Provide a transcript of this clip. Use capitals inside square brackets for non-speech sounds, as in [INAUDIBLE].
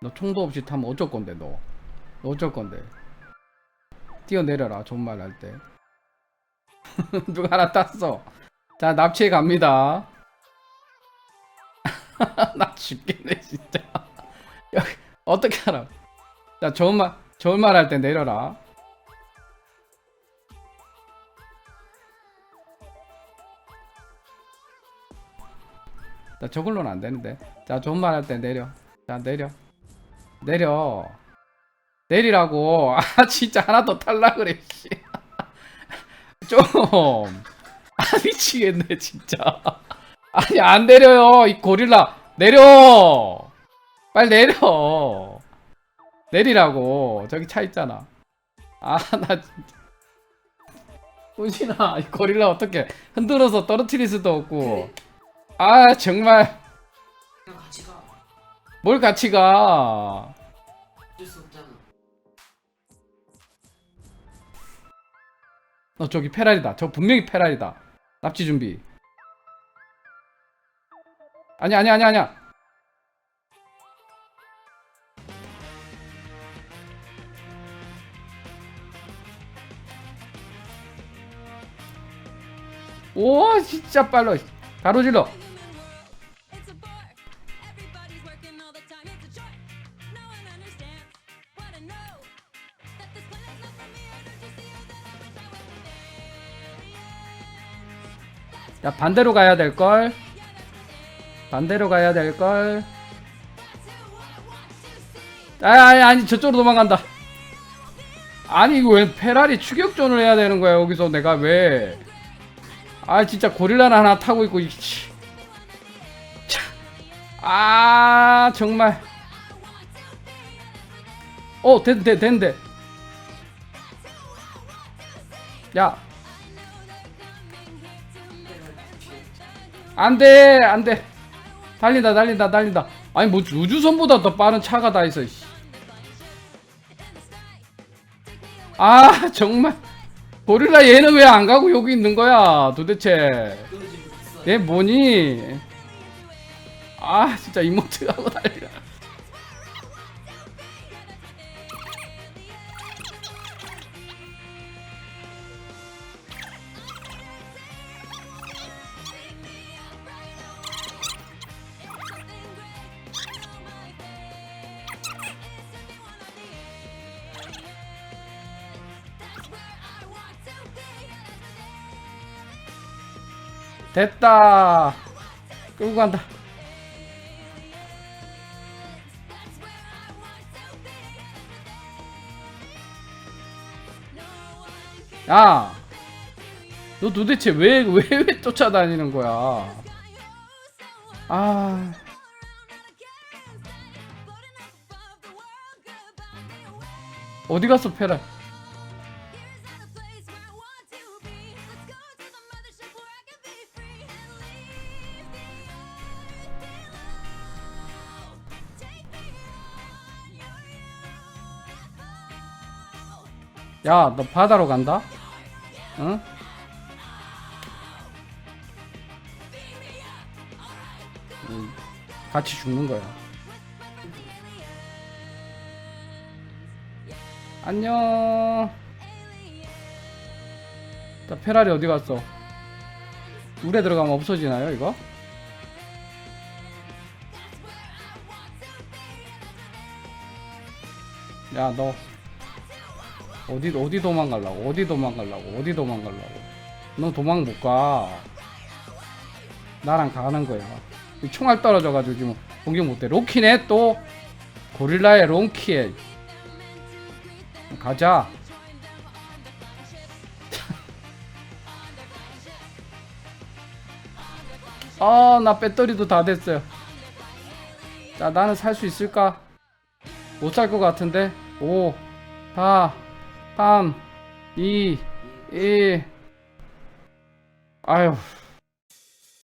너 총도 없이 타면 어쩔 건데 너. 너 어쩔 건데. 뛰어내려라 존말 할 때. [LAUGHS] 누가 하나 땄어. 자 납치해 갑니다. [LAUGHS] 나 죽겠네 진짜. [LAUGHS] 어떻게 알아? 자 좋은 말 좋은 말 할 때 내려라. 자 저걸로는 안 되는데. 자 좋은 말 할 때 내려. 자 내려. 내려. 내리라고. [LAUGHS] 아 진짜 하나 더 탈라 그래. 씨. [LAUGHS] 좀. [LAUGHS] 아 미치겠네 진짜. 아니 안 내려요 이 고릴라 내려. 빨리 내려. 내리라고. 저기 차 있잖아. 아 나 진짜. 운신아 이 고릴라 어떻게 흔들어서 떨어뜨릴 수도 없고. 아 정말. 뭘 같이 가. 너 저기 페라리다. 저 분명히 페라리다. 납치 준비. 아니 아니 아니 아니야. 오 진짜 빨라. 가로질러. 야 반대로 가야 될 걸. 반대로 가야 될 걸. 아니 아니 아니 저쪽으로 도망간다. 아니 이거 왜 페라리 추격전을 해야 되는 거야 여기서 내가 왜? 아 진짜 고릴라를 하나 타고 있고 이 씨. 참. 아 정말. 어 된대 된대. 야 안돼 안돼. 달린다 달린다 달린다. 아니 뭐 우주선보다 더 빠른 차가 다 있어 씨. 아 [LAUGHS] 정말. 고릴라 얘는 왜 안 가고 여기 있는 거야 도대체. 얘 뭐니? 아 진짜 이모트 하고 달려 됐다 끌고 간다 야, 너 도대체 왜, 왜, 왜 쫓아다니는 거야? 아, 어디 갔어, 페라? 야, 너 바다로 간다? 응? 응, 같이 죽는 거야. 안녕. 자, 페라리 어디 갔어? 물에 들어가면 없어지나요, 이거? 야, 너 어디 어디 도망가려고? 어디 도망가려고? 어디 도망가려고? 너 도망 못 가. 나랑 가는 거야. 이 총알 떨어져가지고 지금 공격 못해. 로키네 또 고릴라의 롱키에 가자. [LAUGHS] 아, 나 배터리도 다 됐어요. 자, 나는 살 수 있을까? 못 살 것 같은데. 5, 4, 3, 2, 1. 아유.